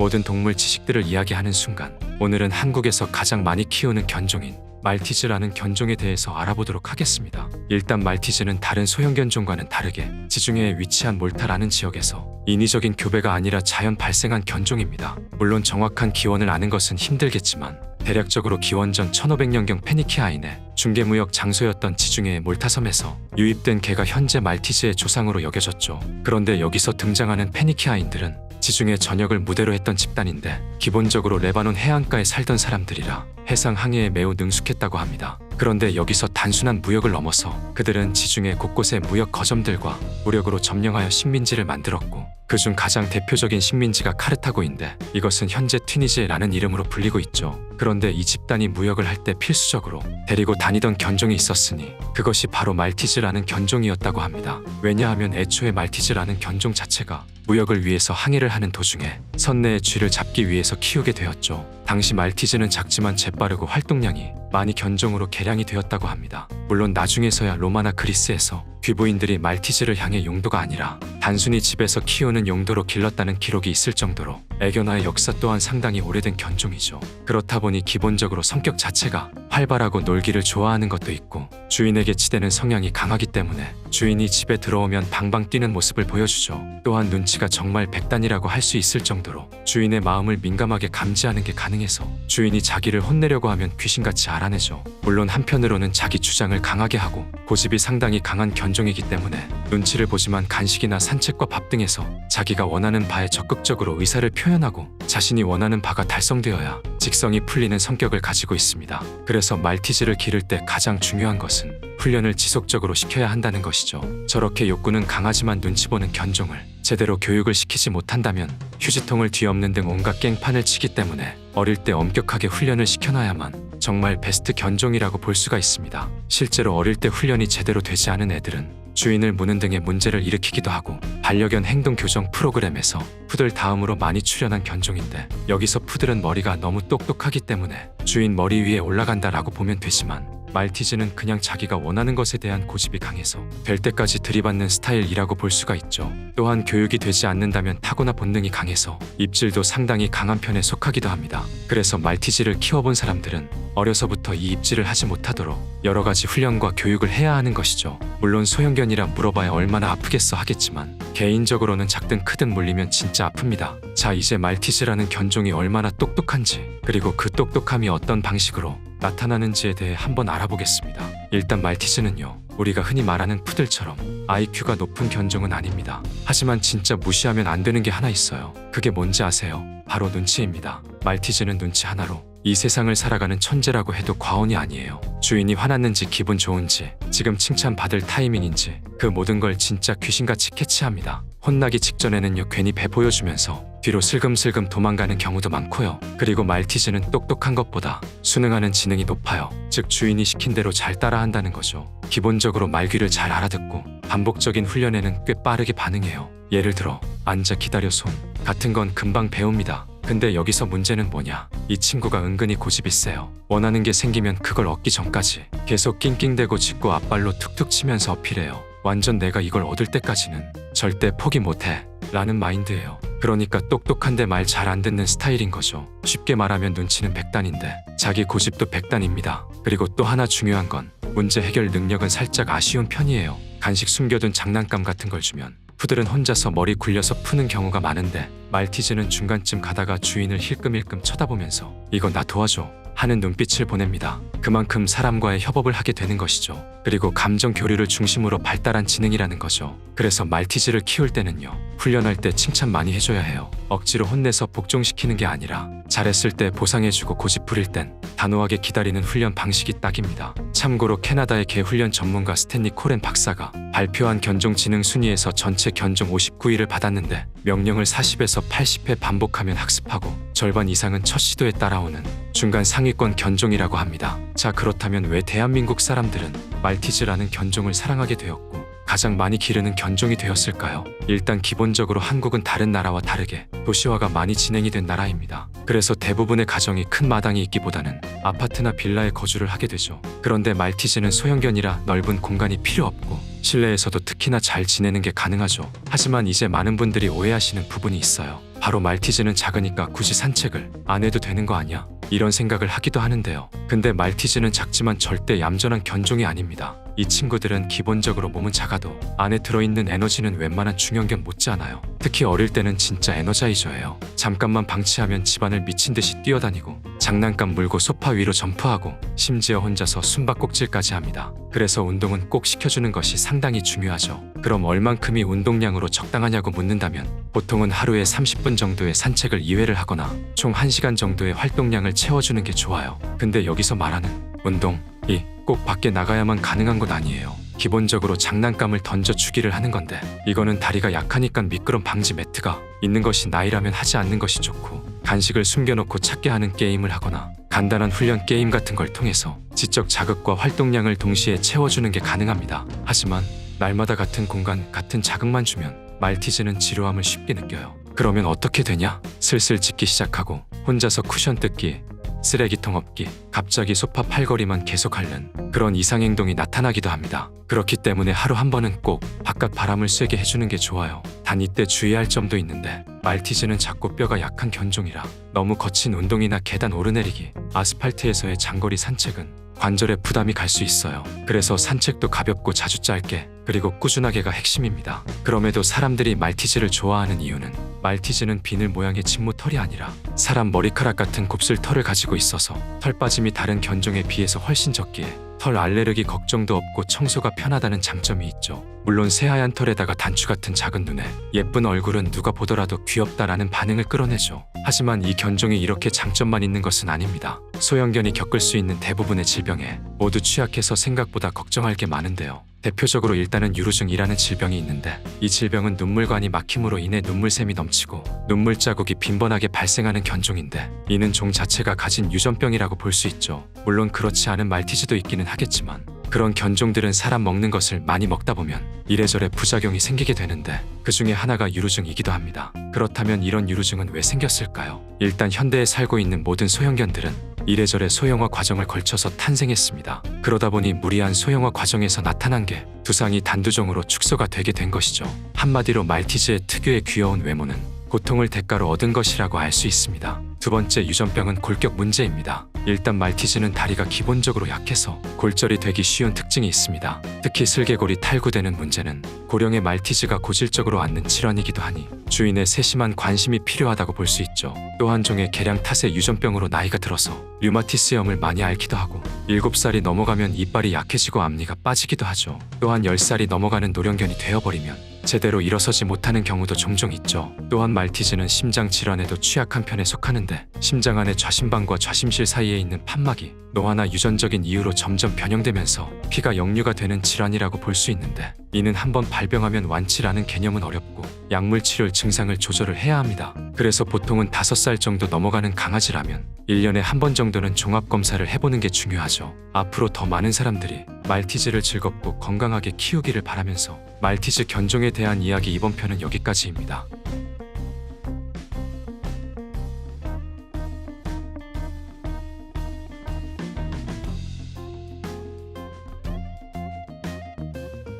모든 동물 지식들을 이야기하는 순간 오늘은 한국에서 가장 많이 키우는 견종인 말티즈라는 견종에 대해서 알아보도록 하겠습니다. 일단 말티즈는 다른 소형 견종과는 다르게 지중해에 위치한 몰타라는 지역에서 인위적인 교배가 아니라 자연 발생한 견종입니다. 물론 정확한 기원을 아는 것은 힘들겠지만 대략적으로 기원전 1500년경 페니키아인의 중개무역 장소였던 지중해의 몰타섬에서 유입된 개가 현재 말티즈의 조상으로 여겨졌죠. 그런데 여기서 등장하는 페니키아인들은 지중해 전역을 무대로 했던 집단인데 기본적으로 레바논 해안가에 살던 사람들이라 해상 항해에 매우 능숙했다고 합니다. 그런데 여기서 단순한 무역을 넘어서 그들은 지중해 곳곳의 무역 거점들과 무력으로 점령하여 식민지를 만들었고 그중 가장 대표적인 식민지가 카르타고인데 이것은 현재 튀니지라는 이름으로 불리고 있죠. 그런데 이 집단이 무역을 할 때 필수적으로 데리고 다니던 견종이 있었으니 그것이 바로 말티즈라는 견종이었다고 합니다. 왜냐하면 애초에 말티즈라는 견종 자체가 무역을 위해서 항해를 하는 도중에 선내의 쥐를 잡기 위해서 키우게 되었죠. 당시 말티즈는 작지만 재빠르고 활동량이 많이 견종으로 개량이 되었다고 합니다. 물론 나중에서야 로마나 그리스에서 귀부인들이 말티즈를 향해 용도가 아니라 단순히 집에서 키우는 용도로 길렀다는 기록이 있을 정도로 애견화의 역사 또한 상당히 오래된 견종이죠. 그렇다 보니 기본적으로 성격 자체가 활발하고 놀기를 좋아하는 것도 있고 주인에게 치대는 성향이 강하기 때문에 주인이 집에 들어오면 방방 뛰는 모습을 보여주죠. 또한 눈치가 정말 백단이라고 할 수 있을 정도로 주인의 마음을 민감하게 감지하는 게 가능해서 주인이 자기를 혼내려고 하면 귀신같이 알아내죠. 물론 한편으로는 자기 주장을 강하게 하고 고집이 상당히 강한 견종이기 때문에 눈치를 보지만 간식이나 산책과 밥 등에서 자기가 원하는 바에 적극적으로 의사를 표현하고 자신이 원하는 바가 달성되어야 직성이 풀리는 성격을 가지고 있습니다. 그래서 말티즈를 기를 때 가장 중요한 것은 훈련을 지속적으로 시켜야 한다는 것이죠. 저렇게 욕구는 강하지만 눈치 보는 견종을 제대로 교육을 시키지 못한다면 휴지통을 뒤엎는 등 온갖 깽판을 치기 때문에 어릴 때 엄격하게 훈련을 시켜놔야만 정말 베스트 견종이라고 볼 수가 있습니다. 실제로 어릴 때 훈련이 제대로 되지 않은 애들은 주인을 무는 등의 문제를 일으키기도 하고 반려견 행동 교정 프로그램에서 푸들 다음으로 많이 출연한 견종인데 여기서 푸들은 머리가 너무 똑똑하기 때문에 주인 머리 위에 올라간다라고 보면 되지만 말티즈는 그냥 자기가 원하는 것에 대한 고집이 강해서 될 때까지 들이받는 스타일이라고 볼 수가 있죠. 또한 교육이 되지 않는다면 타고나 본능이 강해서 입질도 상당히 강한 편에 속하기도 합니다. 그래서 말티즈를 키워본 사람들은 어려서부터 이 입질을 하지 못하도록 여러 가지 훈련과 교육을 해야 하는 것이죠. 물론 소형견이라 물어봐야 얼마나 아프겠어 하겠지만 개인적으로는 작든 크든 물리면 진짜 아픕니다. 자 이제 말티즈라는 견종이 얼마나 똑똑한지 그리고 그 똑똑함이 어떤 방식으로 나타나는지에 대해 한번 알아보겠습니다. 일단 말티즈는요. 우리가 흔히 말하는 푸들처럼 IQ가 높은 견종은 아닙니다. 하지만 진짜 무시하면 안 되는 게 하나 있어요. 그게 뭔지 아세요? 바로 눈치입니다. 말티즈는 눈치 하나로 이 세상을 살아가는 천재라고 해도 과언이 아니에요. 주인이 화났는지 기분 좋은지 지금 칭찬받을 타이밍인지 그 모든 걸 진짜 귀신같이 캐치합니다. 혼나기 직전에는요 괜히 배 보여주면서 뒤로 슬금슬금 도망가는 경우도 많고요. 그리고 말티즈는 똑똑한 것보다 수능하는 지능이 높아요. 즉 주인이 시킨 대로 잘 따라한다는 거죠. 기본적으로 말귀를 잘 알아듣고 반복적인 훈련에는 꽤 빠르게 반응해요. 예를 들어 앉아 기다려 손 같은 건 금방 배웁니다. 근데 여기서 문제는 뭐냐? 이 친구가 은근히 고집이 세요. 원하는 게 생기면 그걸 얻기 전까지 계속 낑낑대고 짖고 앞발로 툭툭 치면서 어필해요. 완전 내가 이걸 얻을 때까지는 절대 포기 못해. 라는 마인드예요. 그러니까 똑똑한데 말 잘 안 듣는 스타일인 거죠. 쉽게 말하면 눈치는 백단인데 자기 고집도 백단입니다. 그리고 또 하나 중요한 건 문제 해결 능력은 살짝 아쉬운 편이에요. 간식 숨겨둔 장난감 같은 걸 주면 푸들은 혼자서 머리 굴려서 푸는 경우가 많은데 말티즈는 중간쯤 가다가 주인을 힐끔힐끔 쳐다보면서 이거 나 도와줘 하는 눈빛을 보냅니다. 그만큼 사람과의 협업을 하게 되는 것이죠. 그리고 감정 교류를 중심으로 발달한 지능이라는 거죠. 그래서 말티즈를 키울 때는요. 훈련할 때 칭찬 많이 해줘야 해요. 억지로 혼내서 복종시키는 게 아니라 잘했을 때 보상해주고 고집 부릴 땐 단호하게 기다리는 훈련 방식이 딱입니다. 참고로 캐나다의 개 훈련 전문가 스탠리 코렌 박사가 발표한 견종 지능 순위에서 전체 견종 59위를 받았는데 명령을 40에서 80회 반복하면 학습하고 절반 이상은 첫 시도에 따라오는 중간 상위권 견종이라고 합니다. 자 그렇다면 왜 대한민국 사람들은 말티즈라는 견종을 사랑하게 되었고 가장 많이 기르는 견종이 되었을까요? 일단 기본적으로 한국은 다른 나라와 다르게 도시화가 많이 진행이 된 나라입니다. 그래서 대부분의 가정이 큰 마당이 있기보다는 아파트나 빌라에 거주를 하게 되죠. 그런데 말티즈는 소형견이라 넓은 공간이 필요 없고 실내에서도 특히나 잘 지내는 게 가능하죠. 하지만 이제 많은 분들이 오해하시는 부분이 있어요. 바로 말티즈는 작으니까 굳이 산책을 안 해도 되는 거 아니야? 이런 생각을 하기도 하는데요. 근데 말티즈는 작지만 절대 얌전한 견종이 아닙니다. 이 친구들은 기본적으로 몸은 작아도 안에 들어있는 에너지는 웬만한 중형견 못지않아요. 특히 어릴 때는 진짜 에너자이저예요. 잠깐만 방치하면 집안을 미친 듯이 뛰어다니고 장난감 물고 소파 위로 점프하고 심지어 혼자서 숨바꼭질까지 합니다. 그래서 운동은 꼭 시켜주는 것이 상당히 중요하죠. 그럼 얼만큼이 운동량으로 적당하냐고 묻는다면 보통은 하루에 30분 정도의 산책을 2회를 하거나 총 1시간 정도의 활동량을 채워주는 게 좋아요. 근데 여기서 말하는 운동, 이 꼭 밖에 나가야만 가능한 건 아니에요. 기본적으로 장난감을 던져 주기를 하는 건데 이거는 다리가 약하니까 미끄럼 방지 매트가 있는 것이 나이라면 하지 않는 것이 좋고 간식을 숨겨놓고 찾게 하는 게임을 하거나 간단한 훈련 게임 같은 걸 통해서 지적 자극과 활동량을 동시에 채워주는 게 가능합니다. 하지만 날마다 같은 공간, 같은 자극만 주면 말티즈는 지루함을 쉽게 느껴요. 그러면 어떻게 되냐? 슬슬 짖기 시작하고 혼자서 쿠션 뜯기, 쓰레기통 엎기, 갑자기 소파 팔걸이만 계속 앓는 그런 이상 행동이 나타나기도 합니다. 그렇기 때문에 하루 한 번은 꼭 바깥 바람을 쐬게 해주는 게 좋아요. 단 이때 주의할 점도 있는데 말티즈는 작고 뼈가 약한 견종이라 너무 거친 운동이나 계단 오르내리기, 아스팔트에서의 장거리 산책은 관절에 부담이 갈 수 있어요. 그래서 산책도 가볍고 자주 짧게 그리고 꾸준하게가 핵심입니다. 그럼에도 사람들이 말티즈를 좋아하는 이유는 말티즈는 비늘 모양의 직무 털이 아니라 사람 머리카락 같은 곱슬 털을 가지고 있어서 털 빠짐이 다른 견종에 비해서 훨씬 적기에 털 알레르기 걱정도 없고 청소가 편하다는 장점이 있죠. 물론 새하얀 털에다가 단추 같은 작은 눈에 예쁜 얼굴은 누가 보더라도 귀엽다라는 반응을 끌어내죠. 하지만 이 견종이 이렇게 장점만 있는 것은 아닙니다. 소형견이 겪을 수 있는 대부분의 질병에 모두 취약해서 생각보다 걱정할 게 많은데요. 대표적으로 일단은 유루증이라는 질병이 있는데 이 질병은 눈물관이 막힘으로 인해 눈물샘이 넘치고 눈물 자국이 빈번하게 발생하는 견종인데 이는 종 자체가 가진 유전병이라고 볼 수 있죠. 물론 그렇지 않은 말티즈도 있기는 하겠지만 그런 견종들은 사람 먹는 것을 많이 먹다 보면 이래저래 부작용이 생기게 되는데 그 중에 하나가 유루증이기도 합니다. 그렇다면 이런 유루증은 왜 생겼을까요? 일단 현대에 살고 있는 모든 소형견들은 이래저래 소형화 과정을 걸쳐서 탄생했습니다. 그러다 보니 무리한 소형화 과정에서 나타난 게 두상이 단두종으로 축소가 되게 된 것이죠. 한마디로 말티즈의 특유의 귀여운 외모는 고통을 대가로 얻은 것이라고 알 수 있습니다. 두 번째 유전병은 골격 문제입니다. 일단 말티즈는 다리가 기본적으로 약해서 골절이 되기 쉬운 특징이 있습니다. 특히 슬개골이 탈구되는 문제는 고령의 말티즈가 고질적으로 앓는 질환이기도 하니 주인의 세심한 관심이 필요하다고 볼 수 있죠. 또한 종의 개량 탓의 유전병으로 나이가 들어서 류마티스염을 많이 앓기도 하고 7살이 넘어가면 이빨이 약해지고 앞니가 빠지기도 하죠. 또한 10살이 넘어가는 노령견이 되어버리면 제대로 일어서지 못하는 경우도 종종 있죠. 또한 말티즈는 심장 질환에도 취약한 편에 속하는데 심장 안의 좌심방과 좌심실 사이에 있는 판막이 노화나 유전적인 이유로 점점 변형되면서 피가 역류가 되는 질환이라고 볼 수 있는데 이는 한번 발병하면 완치라는 개념은 어렵고 약물 치료 증상을 조절을 해야 합니다. 그래서 보통은 5살 정도 넘어가는 강아지라면 1년에 한 번 정도는 종합 검사를 해보는 게 중요하죠. 앞으로 더 많은 사람들이 말티즈를 즐겁고 건강하게 키우기를 바라면서 말티즈 견종에 대한 이야기 이번 편은 여기까지입니다.